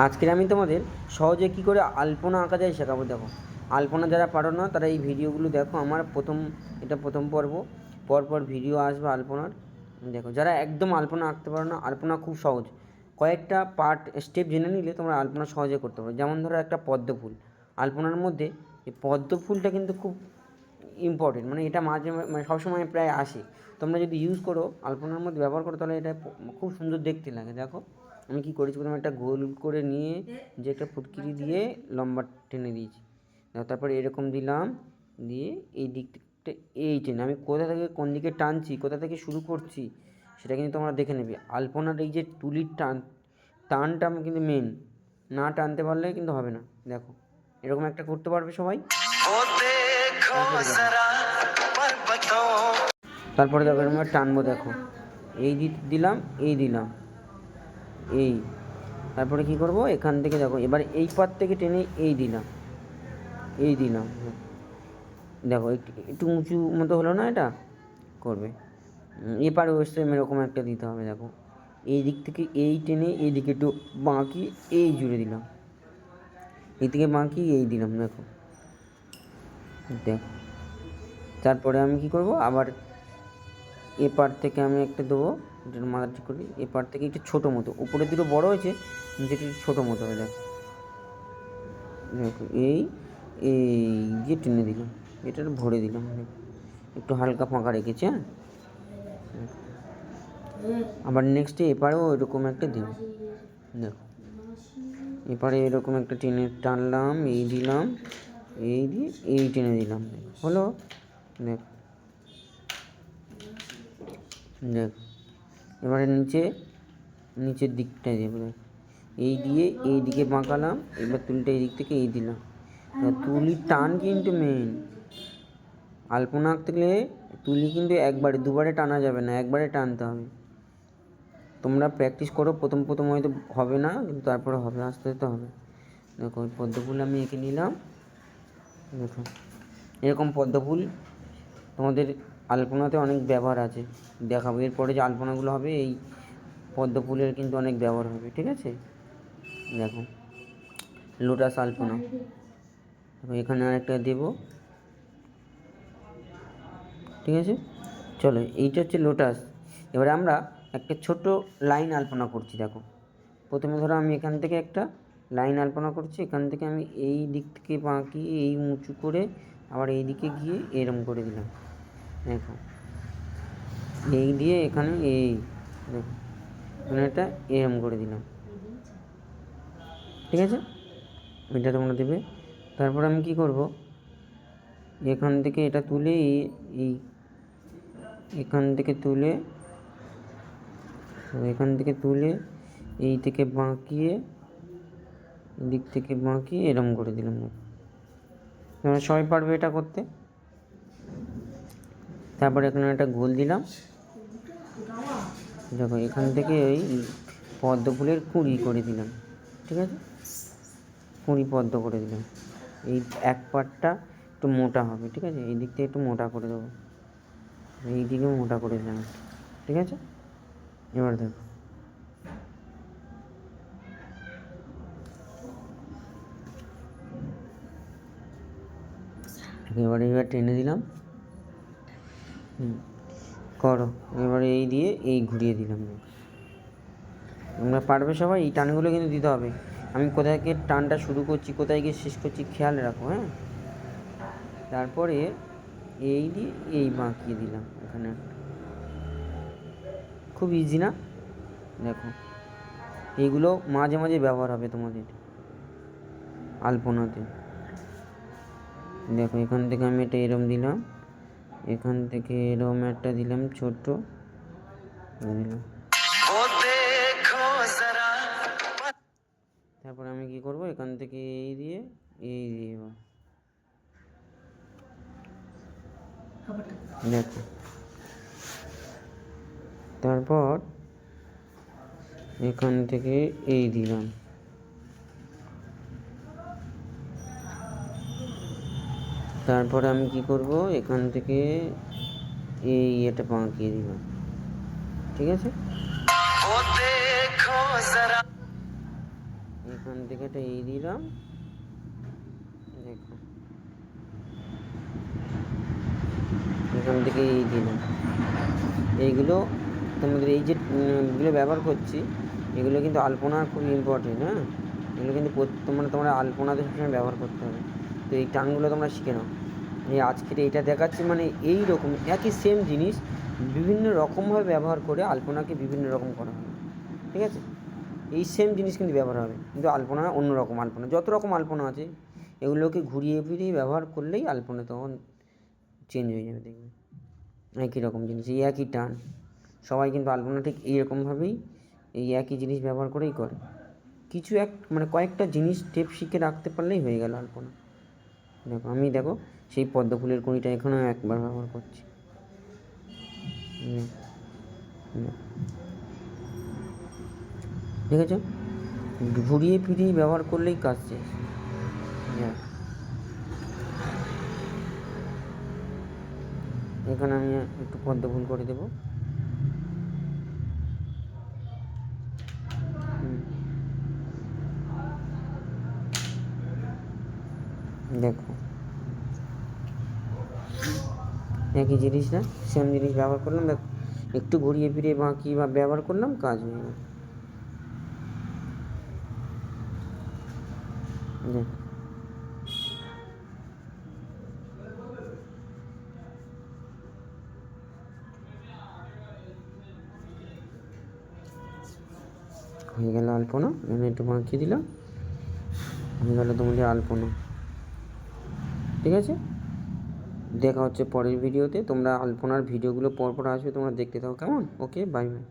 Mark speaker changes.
Speaker 1: আজকের আমি তোমাদের সহজে কী করে আলপনা আঁকা যায় শেখাবো, দেখো। আলপনা যারা পারো না, তারা এই ভিডিওগুলো দেখো। আমার প্রথম, এটা প্রথম পর্ব। পরপর ভিডিও আসবে আলপনার। দেখো, যারা একদম আলপনা আঁকতে পারো না, আলপনা খুব সহজ। কয়েকটা পার্ট, স্টেপ জেনে নিলে তোমরা আলপনা সহজে করতে পারো। যেমন ধরো একটা পদ্ম ফুল। আলপনার মধ্যে এই পদ্ম ফুলটা কিন্তু খুব ইম্পর্টেন্ট মানে এটা মাঝে মানে সবসময় প্রায় আসে। তোমরা যদি ইউজ করো, আলপনার মধ্যে ব্যবহার করো, তাহলে এটা খুব সুন্দর দেখতে লাগে, দেখো। আমি কি করেছি? প্রথমে একটা গোল করে নিয়ে যে একটা ফুটকিরি দিয়ে লম্বা টেনে দিয়েছি। তারপর এরকম দিলাম দিয়ে এই দিকটা এই টেনে আমি কোথা থেকে কোন দিকে টানছি কোথা থেকে শুরু করছি সেটা কিন্তু তোমরা দেখে নেবে। আলপনার এই যে তুলির টান টানটা আমি কিন্তু মেন না টানতে পারলে কিন্তু হবে না। দেখো এরকম একটা করতে পারবে সবাই। তারপরে দেখো। আমরা টানবো দেখো। এই দিলাম এই দিলাম। এই। তারপরে কি করব? এখান থেকে দেখো, এবার এই পার থেকে টেনে এই দিলাম। এই দিলাম দেখো, একটু উঁচু মতো হলো না এটা? করবে। এপারে ওয়েস্টার্ন এরকম একটা দিতে হবে, দেখো। এই দিক থেকে এই টেনে এই দিকে একটু বাঁকি এই জুড়ে দিলাম। এই থেকে বাঁকি এই দিলাম, দেখো। দেখো। তারপরে আমি কি করব? আবার এ পার থেকে আমি একটা দেবো এটার মাথা ঠিক করি, এ পার থেকে একটু ছোটো মতো উপরে দুটো বড় হয়েছে একটু ছোটো মতো হয়ে দেখো দেখো, এই এই যে টেনে দিলাম এটা ভরে দিলাম। একটু হালকা ফাঁকা রেখেছি হ্যাঁ? আবার নেক্সটে এপারেও এরকম একটা দেব দেখো, এপারে এরকম একটা টেনে টানলাম, এই দিলাম, এই দিয়ে এই টেনে দিলাম, হলো, দেখ। দেখ, এবারে নিচে, নিচের দিকটায় দেবো এই দিয়ে এই দিকে বাঁকালাম, এবার তুলিটা এই দিক থেকে এই দিলাম। তুলির টান কিন্তু মেন আলপনা আঁকতে গেলে তুলি কিন্তু একবারে, দুবারে টানা যাবে না, একবারে টানতে হবে। তোমরা প্র্যাকটিস করো, প্রথম প্রথম হয়তো হবে না, কিন্তু তারপরে হবে, আস্তে আস্তে হবে। দেখো, ওই পদ্ম ফুল আমি এঁকে নিলাম। দেখো, এরকম পদ্ম ফুল তোমাদের আলপনাতে অনেক ব্যবহার আছে। দেখাবো। এরপরে যে আলপনাগুলো হবে, এই পদ্ম ফুলের কিন্তু অনেক ব্যবহার হবে, ঠিক আছে? দেখো, লোটাস আলপনা। এখানে আরেকটা দেবো। ঠিক আছে? চলো, এইটা হচ্ছে লোটাস। এবারে আমরা একটা ছোট লাইন আলপনা করছি, দেখো। প্রথমে ধরো আমি এখান থেকে একটা লাইন আলপনা করছি, এখান থেকে আমি এই দিক থেকে বাঁকি এই উঁচু করে আবার এই দিকে গিয়ে এরম করে দিলাম। দেখো। এই দিয়ে এখানে এই, দেখো। এখানে একটা এরম করে দিলাম। ঠিক আছে? এটা তোমরা দেবে। তারপর আমি কি করব? এখান থেকে এটা তুলে এই এই, এখান থেকে তুলে, এখান থেকে তুলে এই থেকে বাঁকিয়ে দিক থেকে বাঁকিয়ে এরম করে দিলাম। তোমরা সবাই পারবে এটা করতে? তারপরে এখানে একটা গোল দিলাম। দেখো, এখান থেকে ওই পদ্ম ফুলের কুঁড়ি করে দিলাম, ঠিক আছে? কুঁড়ি পদ্ম করে দিলাম। এই এক পাটটা একটু মোটা হবে, ঠিক আছে? এই দিক থেকে একটু মোটা করে দেবো। এই দিকে মোটা করে দিলাম, ঠিক আছে? এবার দেখো। এবারে এবার টেনে দিলাম। হুম। করো। এবারে এই দিয়ে এই ঘুরিয়ে দিলাম। তোমরা পারবে সবাই? এই টানগুলো কিন্তু দিতে হবে। আমি কোথায় গিয়ে টানটা শুরু করছি, কোথায় গিয়ে শেষ করছি খেয়াল রাখো হ্যাঁ? তারপরে এই দিয়ে এই বাঁকিয়ে দিলাম এখানে। খুব ইজি না? দেখো। এইগুলো মাঝে মাঝে ব্যবহার হবে তোমাদের আলপনাতে। দেখো, এখান থেকে আমি এটা এরম দিলাম। এখান থেকে এরম একটা দিলাম
Speaker 2: ছোট্ট।
Speaker 1: তারপর আমি কি করব? এখান থেকে এই দিয়ে এই দিয়ে দেখো। তারপর এখান থেকে এই দিলাম। তারপরে আমি কি করব? এখান থেকে এই এটা পাঁকিয়ে দিব। ঠিক আছে? এখান থেকে এটা এই দিলাম। দেখো। এখান থেকে এই দিলাম। এইগুলো তোমাদের এই যেগুলো ব্যবহার করছি এগুলো কিন্তু আলপনা খুব ইম্পর্টেন্ট হ্যাঁ? এগুলো কিন্তু মানে তোমরা আলপনাতে সবসময় ব্যবহার করতে হবে। তো এই টানগুলো তোমরা শিখে নাও। এই আজকের এইটা দেখাচ্ছি মানে এই রকম একই সেম জিনিস বিভিন্ন রকমভাবে ব্যবহার করে আলপনাকে বিভিন্ন রকম করা হবে। ঠিক আছে? এই সেম জিনিস কিন্তু ব্যবহার হবে, কিন্তু আলপনা অন্য রকম আলপনা। যত রকম আলপনা আছে, এগুলোকে ঘুরিয়ে ফিরিয়ে ব্যবহার করলেই আলপনা তখন চেঞ্জ হয়ে যাবে, দেখবে। একই রকম জিনিস, এই একই টান। সবাই কিন্তু আলপনা ঠিক এইরকমভাবেই এই একই জিনিস ব্যবহার করেই করে। কিছু এক মানে কয়েকটা জিনিস স্টেপ শিখে রাখতে পারলেই হয়ে গেল আলপনা। দেখো, আমি দেখো সেই পদ্ম ফুলের কুঁড়িটা এখানেও একবার ব্যবহার করছি। হুম। দেখেছ? ঘুরিয়ে ফিরিয়ে ব্যবহার করলেই কাজ শেষ। এখানে আমি একটু পদ্ম ফুল করে দেবো। দেখো। একই জিনিস না? সেম জিনিস ব্যবহার করলাম, দেখ, একটু ঘুরিয়ে ফিরিয়ে বাঁকি বা ব্যবহার করলাম, কাজ হয়ে গেল। দেখ। হয়ে গেল আলপনা আমি একটু বাঁকিয়ে দিলাম। হয়ে গেল তোমাদের আলপনা। ঠিক আছে? দেখা হচ্ছে পরের ভিডিওতে। তোমরা আলপনার ভিডিওগুলো পর পর আসবে, তোমরা দেখতে থাকো, কেমন? Okay bye bye